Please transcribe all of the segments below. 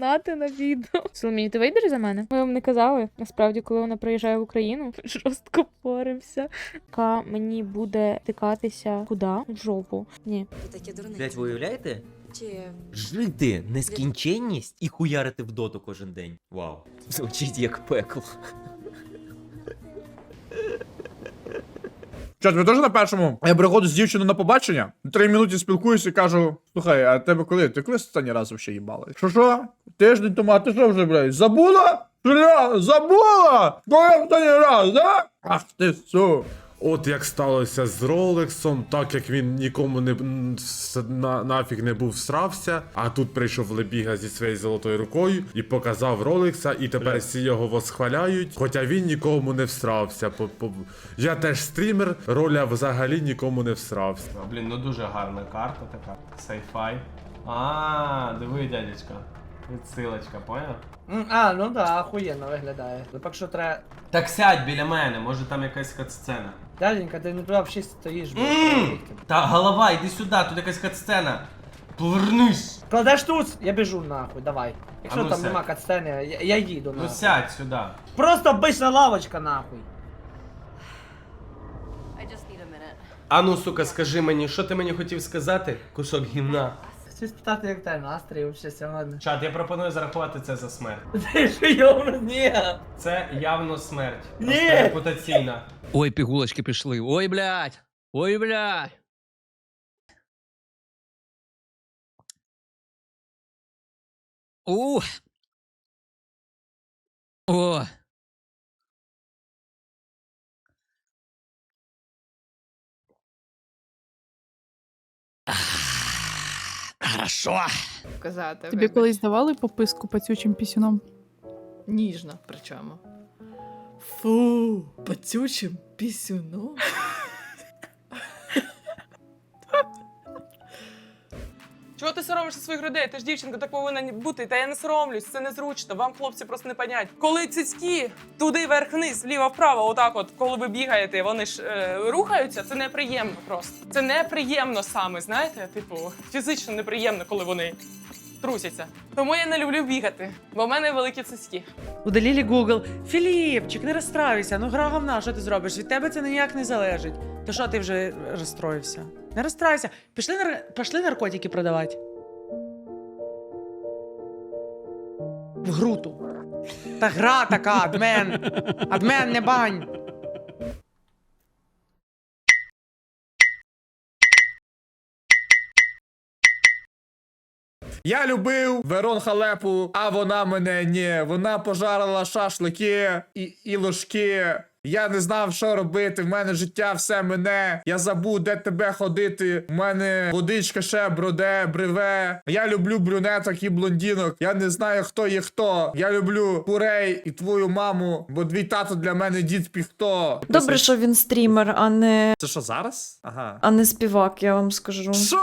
донати на відео. Соломій, ти вийдеш за мене? Ми вам не казали. Насправді, коли вона приїжджає в Україну, жорстко поримося. Яка мені буде тикатися куди? В жопу. Ні. Блять, ви уявляєте? Чи Жити нескінченність і хуярити в доту кожен день. Вау. Звучить як пекло. Чат, ви теж на першому? Я приходжу з дівчиною на побачення, три минути спілкуюся і кажу: слухай, а тебе коли? Ти коли останній раз взагалі їбали? Що що? Тиждень тому, а ти що вже, блядь, забула? Забула? Коли останній раз, да? Ах ти су. От як сталося з Ролексом, так як він нікому не на, нафіг не був всрався, а тут прийшов Лебіга зі своєю золотою рукою і показав Ролекса, і тепер всі його восхваляють, хоча він нікому не всрався. По, по... Я теж стрімер, роля взагалі нікому не всрався. Блін, ну дуже гарна карта така. Сайфай. А, диви, дядечка. Відсилочка, поняв? М, А, ну да, охуєнно виглядає. Ну так що треба. Так сядь біля мене, може там якась катсцена. Дяденька, ти не туди взагалі стоїш, блядь. Ммм! Та голова, іди сюди, тут якась катсцена. Повернись! Кладеш тут, я біжу нахуй, давай. Якщо ну там сядь. нема катсцени, я, я їду Ну сядь сюди. Просто обична лавочка нахуй. I just need a minute. А ну, сука, скажи мені, що ти мені хотів сказати? Кусок гімна. Хочу спитати, як тебе настрій вообще сьогодні. Чат, я пропоную зарахувати це за смерть. Ти що йовно? Ні. Це явно смерть. Ні! Просто репутаційна. Ой, пігулочки пішли. Ой, блядь. Ой, блядь. У. О. Хорошо. Казати. Тобі вибач. колись давали пописку пацючим пісюном? Ніжно, причому. Фу, пацючим пісюном. Чого ти соромишся своїх грудей? Ти ж дівчинка так повинна бути. Та я не соромлюсь, це незручно. Вам, хлопці, просто не понять. Коли цицьки туди вверх-вниз, вліво-вправо, отак, от коли ви бігаєте, вони ж е, рухаються. Це неприємно просто. Це неприємно саме, знаєте? Типу, фізично неприємно, коли вони трусяться. Тому я не люблю бігати, бо в мене великі цицьки. Удалілі Google. Філіпчик, не розстраюйся. Ну гра говна, що ти зробиш? Від тебе це ніяк не залежить. То що ти вже розстроївся? Не розстраюйся. Пішли, нар... Пішли наркотики продавати. В груту. Та гра така, адмен. Адмен, не бань. Я любив Верон Халепу, а вона мене ні. Вона пожарила шашлики і, і ложки. Я не знав, що робити. В мене життя все мене. Я забув, де тебе ходити. У мене водичка ще броде, бриве. Я люблю брюнеток і блондінок. Я не знаю, хто є хто. Я люблю курей і твою маму, бо твій тато для мене дід піхто. Добре, що він стрімер, а не, Це що зараз? Ага. а не співак, я вам скажу. Що?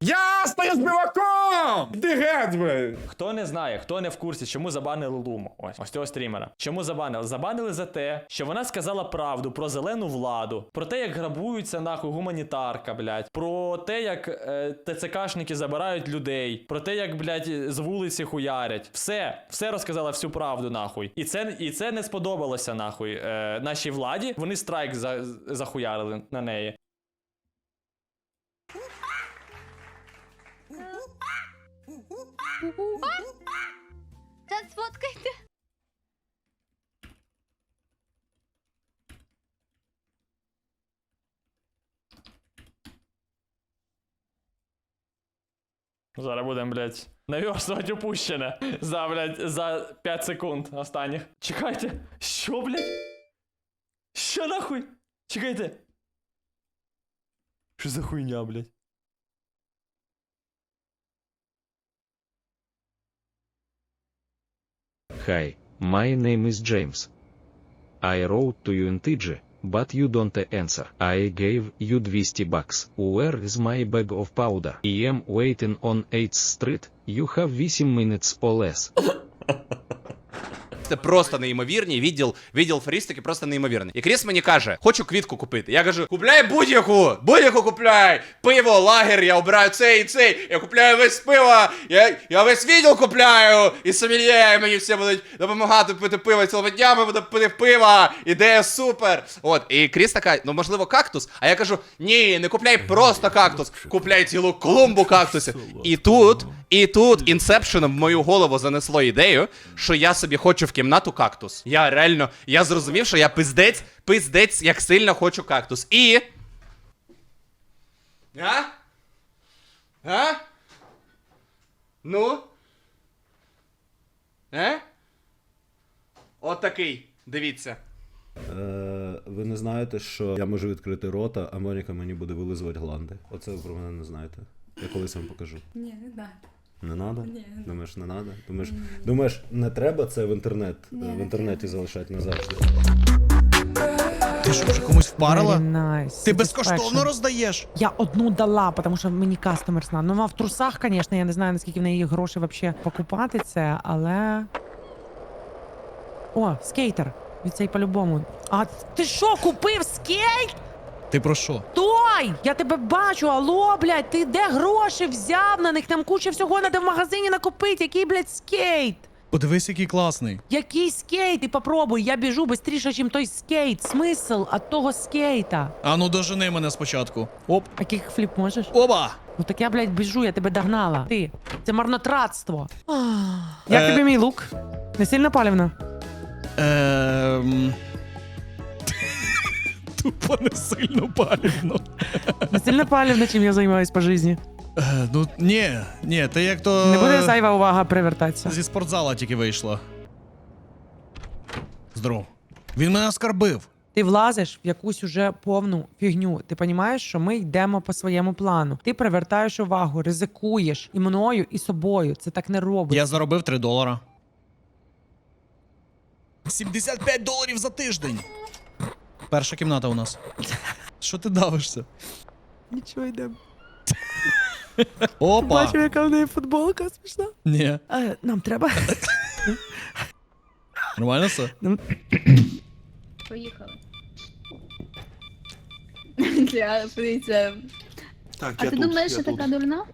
Я стаю співаком! Ти геть, блядь! Хто не знає, хто не в курсі, чому забанили Луму, ось ось цього стрімера. Чому забанили? Забанили за те, що вона сказала правду про зелену владу, про те, як грабуються нахуй гуманітарка, блядь, про те, як е, ТЦКшники забирають людей, про те, як, блядь, з вулиці хуярять. Все, все розказала всю правду, нахуй. І це, і це не сподобалося, нахуй, е, нашій владі. Вони страйк за, захуярили на неї. Та сфоткайте. Зараз будемо, блядь, наверстувати упущене за, блядь, за 5 секунд останніх. Чекайте, що, блядь? Що нахуй? Чекайте. Що за хуйня, блядь? Hi, my name is James. I wrote to you in TG, but you don't answer. I gave you 200 bucks. Where is my bag of powder? I am waiting on 8th Street. You have 8 minutes or less. Це просто неймовірні. Відділ, відділ фарістики просто неймовірний. І Кріс мені каже: хочу квітку купити. Я кажу, купляй будь-яку, будь-яку купляй. Пиво, лагер, я обираю цей і цей. Я купляю весь пиво, я, я весь відділ купляю. І сомельє, мені всі будуть допомагати пити пиво цілими днями, буду пити пиво. Ідея супер. От, і Кріс така, ну можливо, кактус. А я кажу: ні, не купляй просто кактус, купляй цілу клумбу кактусів. І тут, і тут інсепшеном в мою голову занесло ідею, що я собі хочу в кімнату кактус. Я реально, я зрозумів, що я пиздець, пиздець, як сильно хочу кактус. І. А? А? Ну? Е? От такий. Дивіться. Е, ви не знаєте, що я можу відкрити рота, а Моніка мені буде вилизувати гланди. Оце ви про мене не знаєте. Я колись вам покажу. Ні, не знаю. Не надо? Ні. Думаєш, не надо? Думаєш, думаєш, не треба це в інтернет Ні, в інтернеті залишати назавжди. Ти що, вже комусь впарила? Nice. Ти безкоштовно роздаєш? Я одну дала, тому що мені кастомер знав. Ну, вона в трусах, звісно, я не знаю, наскільки в неї грошей взагалі покупати це, але. О, скейтер. Від цей по-любому. А ти що, купив скейт? Ти про що? Той! Я тебе бачу, алло, блядь, ти де гроші взяв на них? Там куча всього треба в магазині накупити. Який, блядь, скейт? Подивись, який класний. Який скейт? Ти попробуй, я біжу швидше, ніж той скейт. Смисл от того скейта. А ну дожени мене спочатку. Оп. А яких фліп можеш? Оба! Ну так я, блядь, біжу, я тебе догнала. Ти. Це марнотратство. Як Е. тобі мій лук? Не сильно палівно? Ем... Тупо не сильно палівно. Не сильно палівно, чим я займаюсь по житті. Е, ну, ні, ні, ти як то. Не буде зайва увага привертатися. Зі спортзала тільки вийшла. Здоров. Він мене оскорбив. Ти влазиш в якусь уже повну фігню. Ти розумієш, що ми йдемо по своєму плану. Ти привертаєш увагу, ризикуєш і мною, і собою. Це так не робиться. Я заробив 3 долара. 75 доларів за тиждень. Перша кімната у нас. Що ти давишся? Нічого йдемо. Опа! Бачив, яка в неї футболка смішна. Ні. Е, нам треба. Нормально все? Поїхали. Я, подивіться. Так, А ти думаєш, що така дурна?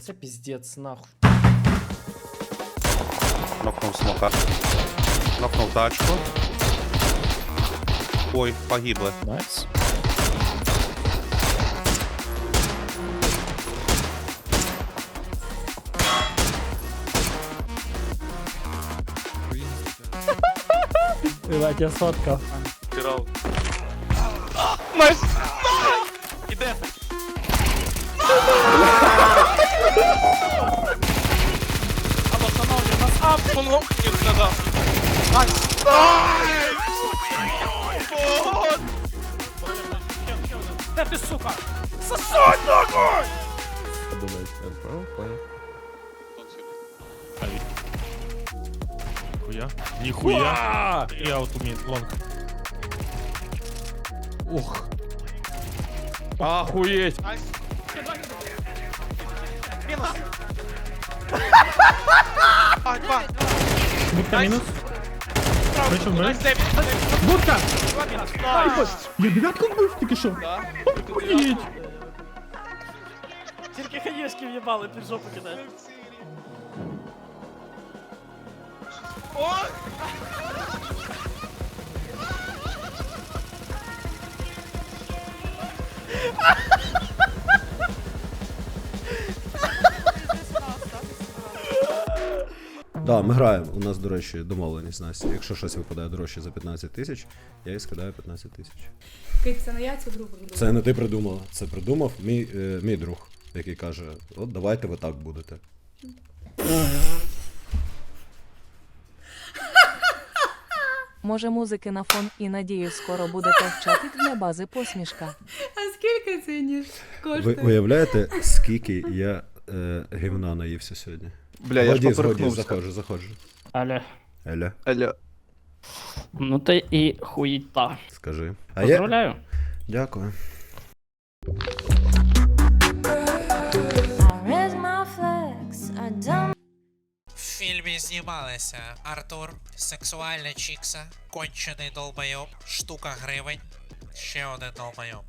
Це піздець, нахуй. Нокнув смока. Нокнув тачку. Ой, погибли. Найс. Івать, я сфоткав. Ніхуя! Я от умію, лонг. Ух. Ахуєть! Будка мінус. Вийшов ми. Будка! Я дев'ятку вбив тільки що. Охуєть. Тільки хаєшки в'єбали, під жопу кидає. ha! Так, ми граємо. У нас, до речі, домовленість Настя. Якщо щось випадає дорожче за 15 тисяч, я їй скидаю 15 тисяч. Це не я цю гру придумала. Це не ти придумала, це придумав мій, е, мій друг, який каже: от давайте ви так будете. Може музики на фон і надію скоро будете в чаті для бази посмішка. А скільки це ніж Ви уявляєте, скільки я е, гівна наївся сьогодні? Бля, я ж Годі, згоді, поперхнувся. заходжу, заходжу. Алло. Еля, Алло. Ну ти і хуїта. скажи. А я... Поздравляю. Дякую. My flag? фільмі знімалися Артур, сексуальна чікса, кончений долбойоб, штука гривень, ще один долбойоб.